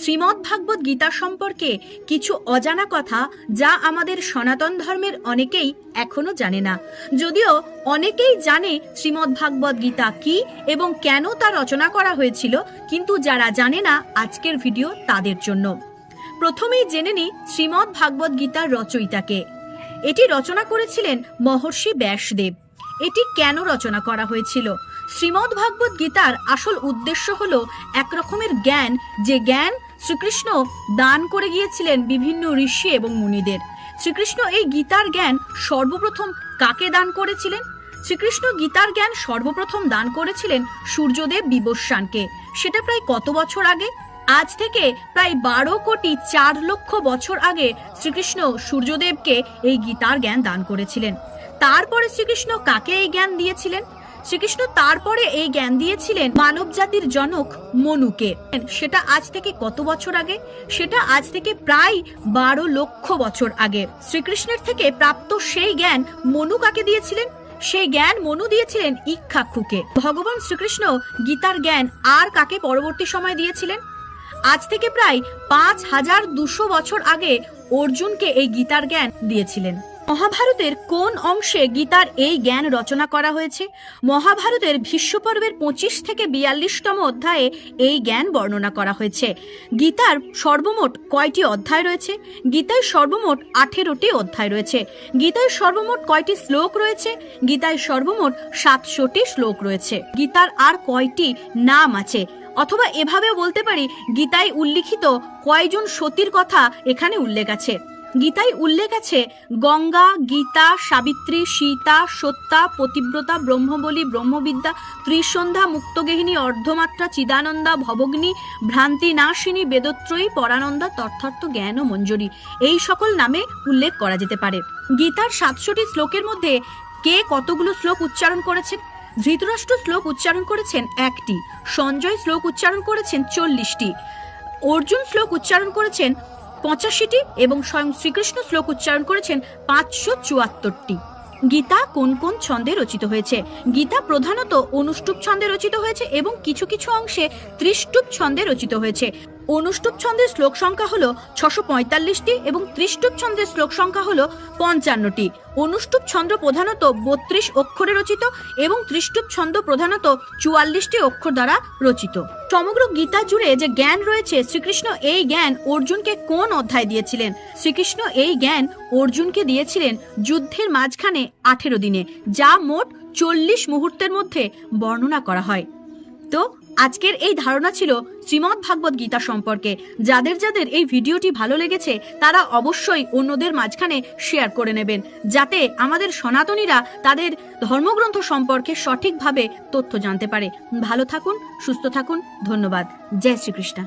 শ্রীমদ্ ভাগবত গীতা সম্পর্কে কিছু অজানা কথা যা আমাদের সনাতন ধর্মের অনেকেই এখনও জানে না। যদিও অনেকেই জানে শ্রীমদ্ ভাগবত গীতা কি এবং কেন তা রচনা করা হয়েছিল, কিন্তু যারা জানে না, আজকের ভিডিও তাদের জন্য। প্রথমেই জেনে নিই শ্রীমদ্ ভাগবত গীতার রচয়িতাকে। এটি রচনা করেছিলেন মহর্ষি ব্যাসদেব। এটি কেন রচনা করা হয়েছিল? শ্রীমদ্ ভাগবত গীতার আসল উদ্দেশ্য হল এক রকমের জ্ঞান, যে জ্ঞান শ্রীকৃষ্ণ দান করে গিয়েছিলেন বিভিন্ন ঋষি এবং মুনিদের। শ্রীকৃষ্ণ এই গীতার জ্ঞান সর্বপ্রথম কাকে দান করেছিলেন? শ্রীকৃষ্ণ গীতার জ্ঞান সর্বপ্রথম দান করেছিলেন সূর্যদেব বিবস্বানকে। সেটা প্রায় কত বছর আগে? আজ থেকে প্রায় বারো কোটি চার লক্ষ বছর আগে শ্রীকৃষ্ণ সূর্যদেবকে এই গীতার জ্ঞান দান করেছিলেন। তারপরে শ্রীকৃষ্ণ কাকে এই জ্ঞান দিয়েছিলেন? শ্রীকৃষ্ণ তারপরে এই জ্ঞান দিয়েছিলেন মানব জাতির জনক মনুকে। সেটা আজ থেকে কত বছর আগে? সেটা আজ থেকে প্রায় বারো লক্ষ বছর আগে। শ্রীকৃষ্ণের থেকে প্রাপ্ত সেই জ্ঞান মনু কাকে দিয়েছিলেন? সেই জ্ঞান মনু দিয়েছিলেন ইক্ষাক্ষুকে। ভগবান শ্রীকৃষ্ণ গীতার জ্ঞান আর কাকে পরবর্তী সময় দিয়েছিলেন? আজ থেকে প্রায় পাঁচ হাজার দুশো বছর আগে অর্জুনকে এই গীতার জ্ঞান দিয়েছিলেন। মহাভারতের কোন অংশে গীতার এই জ্ঞান রচনা করা হয়েছে? মহাভারতের ভীষ্ম পর্বের পঁচিশ থেকে বিয়াল্লিশতম অধ্যায়ে এই জ্ঞান বর্ণনা করা হয়েছে। গীতার সর্বমোট কয়টি অধ্যায় রয়েছে? গীতায় সর্বমোট আঠেরোটি অধ্যায় রয়েছে। গীতায় সর্বমোট কয়টি শ্লোক রয়েছে? গীতায় সর্বমোট সাতশোটি শ্লোক রয়েছে। গীতার আর কয়টি নাম আছে? অথবা এভাবেও বলতে পারি, গীতায় উল্লিখিত কয়জন সতীর কথা এখানে উল্লেখ আছে। গীতায় উল্লেখ আছে, গঙ্গা, গীতা, সাবিত্রী, সীতা সত্যা পতিব্রতা, ব্রহ্মবলী, ব্রহ্মবিদ্যা, ত্রিসন্ধ্যা, মুক্তগেহিনী, অর্ধমাত্রা, চিদানন্দা, ভবগ্নি, ভ্রান্তি নাশিনী, বেদত্রয়ী, পরানন্দা, তথার্থ জ্ঞান ও মঞ্জুরি। এই সকল নামে উল্লেখ করা যেতে পারে। গীতার সাতশোটি শ্লোকের মধ্যে কে কতগুলো শ্লোক উচ্চারণ করেছেন? ধৃতরাষ্ট্র শ্লোক উচ্চারণ করেছেন একটি, সঞ্জয় শ্লোক উচ্চারণ করেছেন চল্লিশটি, অর্জুন শ্লোক উচ্চারণ করেছেন পঁচাশিটি এবং স্বয়ং শ্রীকৃষ্ণ শ্লোক উচ্চারণ করেছেন পাঁচশো চুয়াত্তরটি। গীতা কোন কোন ছন্দে রচিত হয়েছে? গীতা প্রধানত অনুষ্টুপ ছন্দে রচিত হয়েছে এবং কিছু কিছু অংশে ত্রিষ্টুপ ছন্দে রচিত হয়েছে। অনুষ্টুপ ছন্দের শ্লোক সংখ্যা হলো ছশো পঁয়তাল্লিশটি এবং ত্রিষ্টুপ ছন্দের শ্লোক সংখ্যা হলো পঞ্চান্নটি। অনুষ্টুপ ছন্দ প্রধানত বত্রিশ অক্ষরে রচিত এবং ত্রিষ্টুপ ছন্দ প্রধানত চুয়াল্লিশটি অক্ষর দ্বারা রচিত। সমগ্র গীতা জুড়ে যে জ্ঞান রয়েছে, শ্রীকৃষ্ণ এই জ্ঞান অর্জুনকে কোন অধ্যায় দিয়েছিলেন? শ্রীকৃষ্ণ এই জ্ঞান অর্জুনকে দিয়েছিলেন যুদ্ধের মাঝখানে আঠেরো দিনে, যা মোট চল্লিশ মুহূর্তের মধ্যে বর্ণনা করা হয়। তো আজকের এই ধারণা ছিল শ্রীমদ ভাগবত গীতা সম্পর্কে। যাদের যাদের এই ভিডিওটি ভালো লেগেছে, তারা অবশ্যই অন্যদের মাঝখানে শেয়ার করে নেবেন, যাতে আমাদের সনাতনীরা তাদের ধর্মগ্রন্থ সম্পর্কে সঠিকভাবে তথ্য জানতে পারে। ভালো থাকুন, সুস্থ থাকুন, ধন্যবাদ। জয় শ্রীকৃষ্ণ।